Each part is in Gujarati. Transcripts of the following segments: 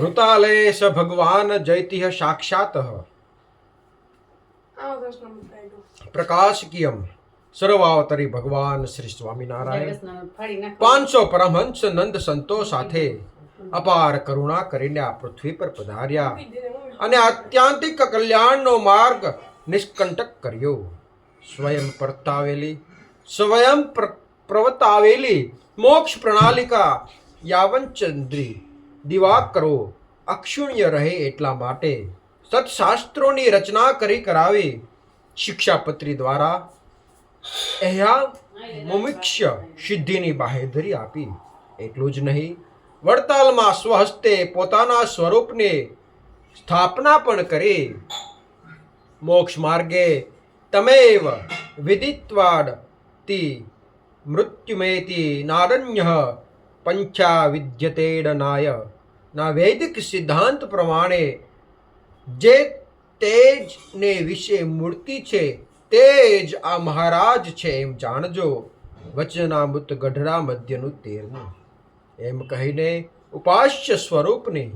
વૃતાલય સ ભગવાન જૈતિહ સાક્ષાત. પ્રકાશકીયમ સર્વાવતરી ભગવાન શ્રી સ્વામિનારાયણ. પાંચસો પરમહંસ નંદ સંતો સાથે અપાર કરુણા કરીને આ પૃથ્વી પર પધાર્યા અને આત્યંતિક કલ્યાણનો માર્ગ નિષ્કંટક કર્યો. સ્વયં પરતાવેલી સ્વયં પ્ર- પ્રવતાવેલી મોક્ષ પ્રણાલિકા યાવંચંદ્રી દિવાકરો અક્ષુણ્ય રહે એટલા માટે. સત્શાસ્ત્રોની રચના કરી કરાવી. શિક્ષાપત્રી દ્વારા અહ્યા મુમુક્ષ સિદ્ધિની બાહેધરી આપી. એટલું જ નહીં, વડતાલમાં સ્વહસ્તે પોતાના સ્વરૂપને સ્થાપના પણ કરી. મોક્ષ માર્ગે તમેવ વિદિત્વાડતી મૃત્યુમેતી નારણ્ય પંચા વિદ્યતેડનાય ના વૈદિક સિદ્ધાંત પ્રમાણે જે તેજને વિશે મૂર્તિ છે તે જ આ મહારાજ છે એમ જાણજો. વચનામૃત ગઢડા મધ્યનું તેરમું. એમ કહીને ઉપાસ્ય સ્વરૂપની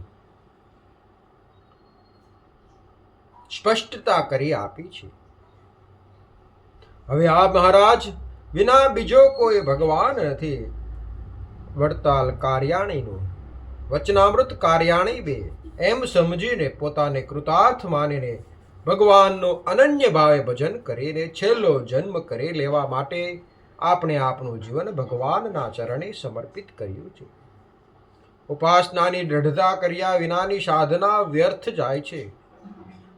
સ્પષ્ટતા કરી આપી છે. હવે આ મહારાજ વિના બીજો કોઈ ભગવાન નથી. વડતાલ કાર્યાણીનું. વચનામૃત કાર્યાણી બે એમ સમજીને પોતાને કૃતાર્થ માનીને ભગવાનનું અનન્ય ભાવે ભજન કરીને છેલ્લો જન્મ કરી લેવા માટે આપણે આપણું જીવન ભગવાનના ચરણે સમર્પિત કર્યું છે. ઉપાસનાની દ્રઢતા કર્યા વિનાની સાધના વ્યર્થ જાય છે.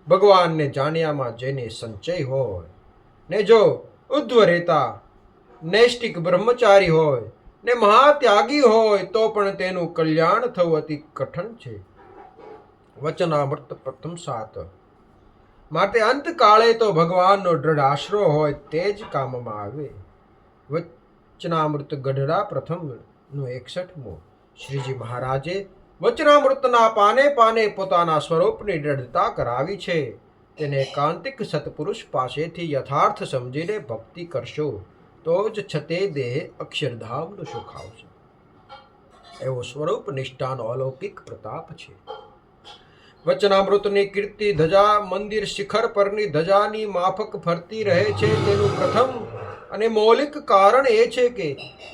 ભગવાનને જાણ્યામાં જેને સંચય હોય, ને જો ઉદ્ધવ રહેતા નૈષ્ટિક બ્રહ્મચારી હોય ને મહાત્યાગી હોય તો પણ તેનું કલ્યાણ થવું અતિ કઠણ છે. વચનામૃત પ્રથમ સાત. માટે અંતકાળે તો ભગવાનનો દ્રઢ આશરો હોય તે જ કામમાં આવે. વચનામૃત ગઢડા પ્રથમનું એકસઠમું. શ્રીજી મહારાજે વચનામૃતના પાને પાને પોતાના સ્વરૂપની દ્રઢતા કરાવી છે. તેને એકાંતિક સત્પુરુષ પાસેથી યથાર્થ સમજીને ભક્તિ કરશો. તો જ છતે દેહ અક્ષરધામનું સુખ આવશે એવો સ્વરૂપ નિષ્ઠાનો અલૌકિક પ્રતાપ છે. વચનામૃતની કીર્તિ, ધજા, મંદિર શિખર પરની ધજાની માફક ફરતી રહે છે તેનું પ્રથમ અને મૌલિક કારણ એ છે કે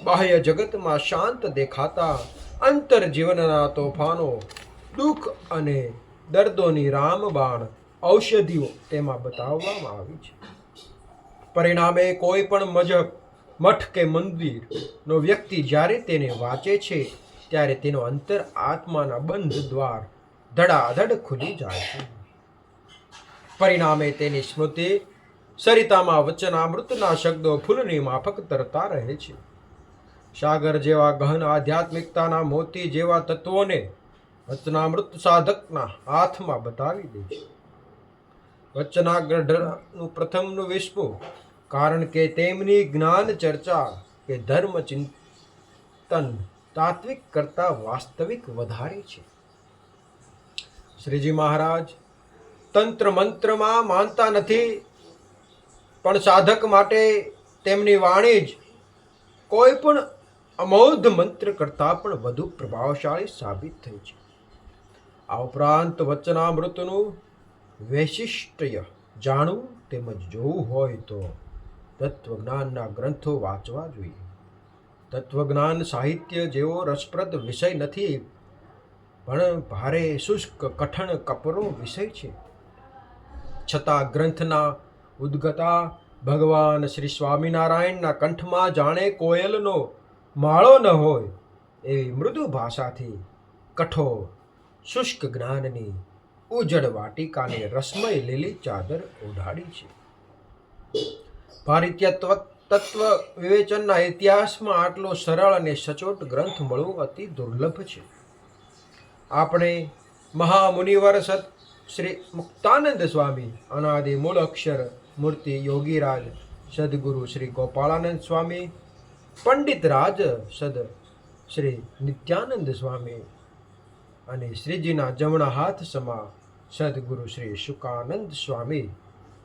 બાહ્ય જગતમાં શાંત દેખાતા અંતર જીવનના તોફાનો, દુઃખ અને દર્દોની રામબાણ ઔષધિઓ તેમાં બતાવવામાં આવી છે. પરિણામે કોઈ પણ મજહબ મઠ કે મંદિરનો વ્યક્તિ જ્યારે તેને વાંચે છે, ત્યારે તેનો અંતર આત્માના બંધ દ્વાર ધડાધડ ખુલી જાય છે. પરિણામે તેની સ્મૃતિ સરિતામાં વચનામૃતના શબ્દો ફૂલની માફક તરતા રહે છે. સાગર જેવા ગહન આધ્યાત્મિકતાના મોતી જેવા તત્વોને વચનામૃત સાધકના હાથમાં બતાવી દે છે. વચનાગ્રઢનું પ્રથમનું વિશ્વ કારણ કે તેમની જ્ઞાન ચર્ચા કે ધર્મ ચિંતન તાત્વિક કરતા વાસ્તવિક વધારે છે. શ્રીજી મહારાજ તંત્ર મંત્રમાં માનતા નથી, પણ સાધક માટે તેમની વાણી જ કોઈ પણ અમોધ મંત્ર કરતાં પણ વધુ પ્રભાવશાળી સાબિત થઈ છે. આ ઉપરાંત વચનામૃતનું વૈશિષ્ટ્ય જાણવું તેમજ જોવું હોય તો તત્વજ્ઞાનના ગ્રંથો વાંચવા જોઈએ. તત્વજ્ઞાન સાહિત્ય જેવો રસપ્રદ વિષય નથી, પણ ભારે શુષ્ક, કઠણ કપરો વિષય છે. છતાં ગ્રંથના ઉદ્ગતા ભગવાન શ્રી સ્વામિનારાયણના કંઠમાં જાણે કોયલનો માળો ન હોય, એવી મૃદુ ભાષાથી કઠોર, શુષ્ક જ્ઞાનની ઉજળ વાટિકાને રસમય લીલી ચાદર ઓઢાડી છે. ભારતીય તત્વ વિવેચનના ઇતિહાસમાં આટલો સરળ અને સચોટ ગ્રંથ મળવો અતિ દુર્લભ છે. આપણે મહામુનિવર સત શ્રી મુક્તાનંદ સ્વામી, અનાદિ મૂળ અક્ષર મૂર્તિ યોગીરાજ, સદગુરુ શ્રી ગોપાળાનંદ સ્વામી, પંડિત રાજ સદ શ્રી નિત્યાનંદ સ્વામી અને શ્રીજીના જમણા હાથ સમા સદગુરુ શ્રી શુકાનંદ સ્વામી.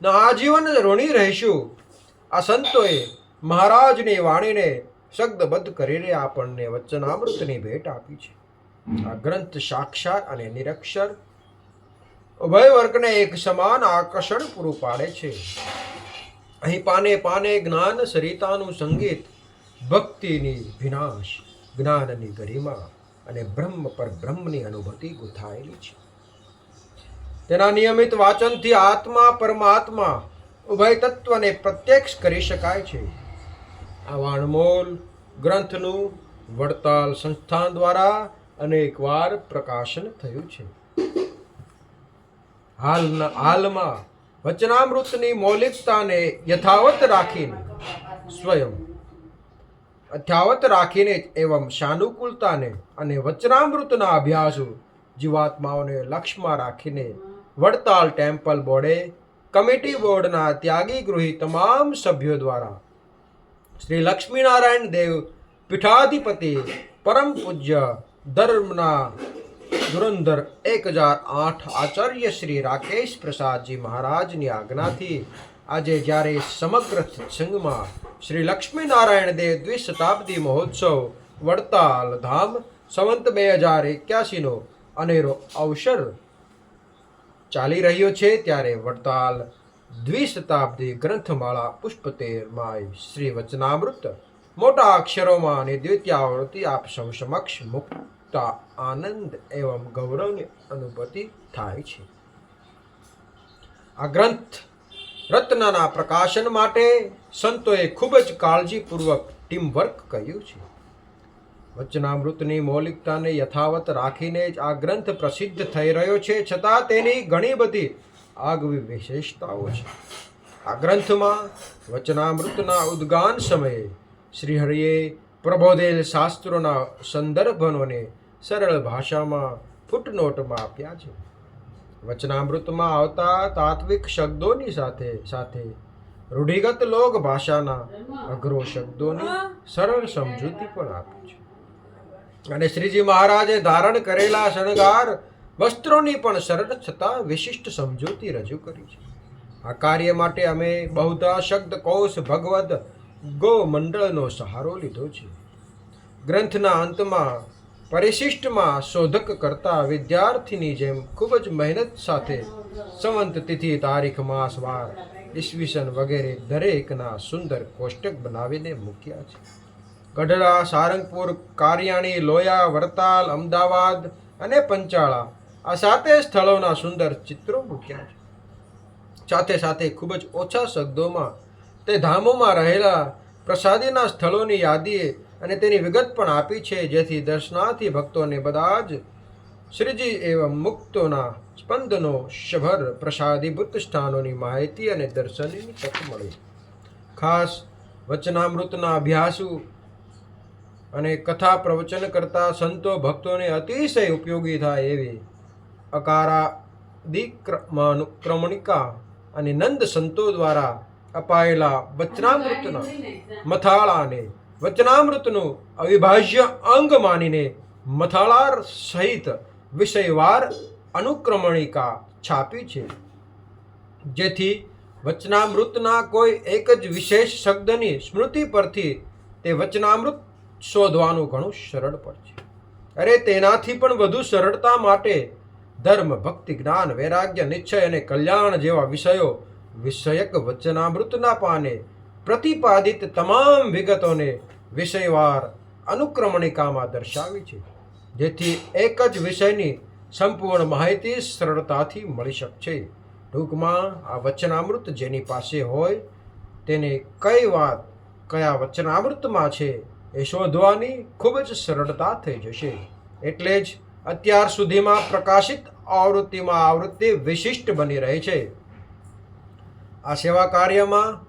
ના, આજીવન ઋણી રહીશું. આ સંતોએ મહારાજની વાણીને શબ્દબદ્ધ કરીને આપણને વચનામૃતની ભેટ આપી છે. આ ગ્રંથ સાક્ષાત અને નિરક્ષર ઉભય એક સમાન આકર્ષણ પૂરું પાડે છે. અહીં પાને પાને જ્ઞાન સરિતાનું સંગીત, ભક્તિની વિનાશ, જ્ઞાનની ગરિમા અને બ્રહ્મ પર બ્રહ્મની અનુભૂતિ ગુથાયેલી છે. તેના નિયમિત વાચનથી આત્મા પરમાત્મા ઉભય તત્વને પ્રત્યક્ષ કરી શકાય છે. આ અણમોલ ગ્રંથનું વડતાલ સંસ્થાન દ્વારા અનેકવાર પ્રકાશન થયું છે. હાલના, હાલમાં વચનામૃતની મૌલિકતાને યથાવત રાખીને સ્વયં, યથાવત રાખીને એવમ એવં સાનુકૂળતાને અને વચનામૃતના અભ્યાસો જીવાત્માઓને લક્ષ્યમાં રાખીને વડતાલ ટેમ્પલ બોર્ડે કમિટી બોર્ડના ત્યાગી ગૃહી તમામ સભ્યો દ્વારા શ્રી લક્ષ્મીનારાયણ દેવ પીઠાધિપતિ પરમ પૂજ્ય ધર્મના ધુરંધર એક હજાર આઠ આચાર્ય શ્રી રાકેશ પ્રસાદજી મહારાજની આજ્ઞાથી આજે જ્યારે સમગ્ર સંઘમાં શ્રી લક્ષ્મીનારાયણ દેવ દ્વિશતાબ્દી મહોત્સવ વડતાલ ધામ સંવંત બે હજાર એક્યાસીનો અનેરો અવસર ચાલી રહ્યો છે ત્યારે વડતાલ દ્વિશતાબ્દી ગ્રંથમાળા પુષ્પતેરમાય શ્રી વચનામૃત મોટા અક્ષરોમાં અને દ્વિતીયાવૃત્તિ આપ સૌ સમક્ષ મુક્તા આનંદ એવં ગૌરવની અનુભૂતિ થાય છે. આ ગ્રંથ રત્નના પ્રકાશન માટે સંતોએ ખૂબ જ કાળજીપૂર્વક ટીમવર્ક કર્યું છે. વચનામૃતની મૌલિકતાને યથાવત રાખીને જ આ ગ્રંથ પ્રસિદ્ધ થઈ રહ્યો છે. છતાં તેની ઘણી બધી આગવી વિશેષતાઓ છે. આ ગ્રંથમાં વચનામૃતના ઉદ્ગાન સમયે શ્રીહરિએ પ્રબોધેલ શાસ્ત્રોના સંદર્ભનોને સરળ ભાષામાં ફૂટનોટમાં આપ્યા છે. વચનામૃતમાં આવતા તાત્વિક શબ્દોની સાથે સાથે રૂઢિગત લોક ભાષાના અઘરો શબ્દોની સરળ સમજૂતી પણ આપી છે. અને શ્રીજી મહારાજે ધારણ કરેલા શણગાર વસ્ત્રોની પણ સરળ છતાં વિશિષ્ટ સમજૂતી રજૂ કરી છે. આ કાર્ય માટે અમે બહુધા શબ્દ શબ્દકોશ ભગવદ ગો મંડળનો સહારો લીધો છે. ગ્રંથના અંતમાં પરિશિષ્ટમાં શોધક કરતા વિદ્યાર્થીની જેમ ખૂબ જ મહેનત સાથે સંવંત તિથિ, તારીખ, માસ, વાર, ઈસવીસન વગેરે દરેકના સુંદર કોષ્ટક બનાવીને મૂક્યા છે. ગઢડા, સારંગપુર, કારિયાણી, લોયા, વડતાલ, અમદાવાદ અને પંચાળા. આ સાતે સ્થળોના સુંદર ચિત્રો મૂક્યા છે. સાથે સાથે ખૂબ જ ઓછા શબ્દોમાં તે ધામોમાં રહેલા પ્રસાદીના સ્થળોની યાદીએ અને તેની વિગત પણ આપી છે, જેથી દર્શનાર્થી ભક્તોને બધા જ શ્રીજી એવં મુક્તોના સ્પંદનો શભર પ્રસાદીભૂત સ્થાનોની માહિતી અને દર્શનની તક મળી. ખાસ વચનામૃતના અભ્યાસુ અને કથા પ્રવચન કરતા સંતો ભક્તોને અતિશય ઉપયોગી થાય એવી અકારાદિક્રમાનુક્રમણિકા અને નંદ સંતો દ્વારા અપાયેલા વચનામૃતના મથાળાને, વચનામૃતનું અવિભાજ્ય અંગ માનીને મથાળાર સહિત વિષયવાર અનુક્રમણિકા છાપી છે. જેથી વચનામૃતના કોઈ એક જ વિશેષ શબ્દની સ્મૃતિ પરથી તે વચનામૃત શોધવાનું ઘણું સરળ પડશે અરે, તેનાથી પણ વધુ સરળતા માટે ધર્મ, ભક્તિ, જ્ઞાન, વૈરાગ્ય, નિશ્ચય અને કલ્યાણ જેવા વિષયો વિષયક વચનામૃતના પાને પ્રતિપાદિત તમામ વિગતોને વિષયવાર અનુક્રમણિકામાં દર્શાવી છે, જેથી એક જ વિષયની સંપૂર્ણ માહિતી સરળતાથી મળી શકશે. ટૂંકમાં, આ વચનામૃત જેની પાસે હોય, તેને કઈ વાત, કયા વચનામૃતમાં છે એ શોધવાની ખૂબ જ સરળતા થઈ જશે. એટલે જ અત્યાર સુધીમાં પ્રકાશિત આવૃત્તિમાં આવૃત્તિ વિશિષ્ટ બની રહી છે. આ સેવા કાર્યમાં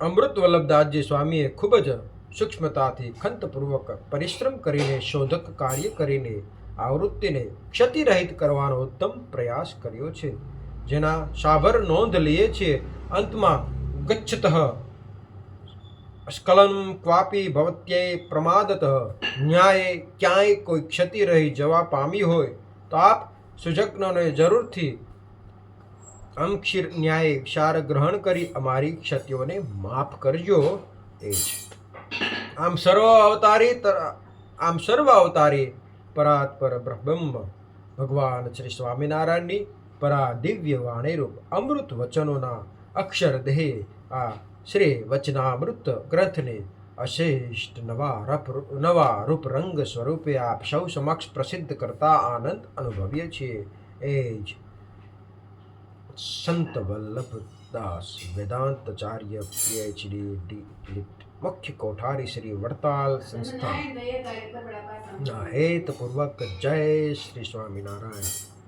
અમૃત વલ્લભદાસજી સ્વામીએ ખૂબ જ સૂક્ષ્મતાથી ખંતપૂર્વક પરિશ્રમ કરીને શોધક કાર્ય કરીને આવૃત્તિને ક્ષતિરહિત કરવાનો ઉત્તમ પ્રયાસ કર્યો છે. જેના સાભર નોંધ લઈએ છીએ. અંતમાં ગચ્છત સ્ખલન ક્વાપી ભવત્યે પ્રમાદત. ન્યાયે ક્યાંય કોઈ ક્ષતિ રહી જવા પામી હોય, તો આપ સુજજ્ઞોને જરૂરથી અમક્ષીર ન્યાય ક્ષાર ગ્રહણ કરી અમારી ક્ષતિઓને માફ કરજો. એ છે આમ સર્વ અવતારી તર- આમ સર્વ અવતારી પરાત્પર બ્રહ્મ ભગવાન શ્રી સ્વામિનારાયણની પરા દિવ્ય વાણીરૂપ અમૃત વચનોના અક્ષર દેહ આ શ્રી વચનામૃત ગ્રંથને અશિષ્ટ નવા રપ નવા રૂપ રંગ સ્વરૂપે આપ સૌ સમક્ષ પ્રસિદ્ધ કરતા આનંદ અનુભવીએ છીએ એ જ સંત વલ્લભદાસ વેદાંતચાર્ય પીએચડી ડી મુખ્ય કોઠારી શ્રી વડતાલ સંસ્થા ના હેતપૂર્વક જય શ્રી સ્વામિનારાયણ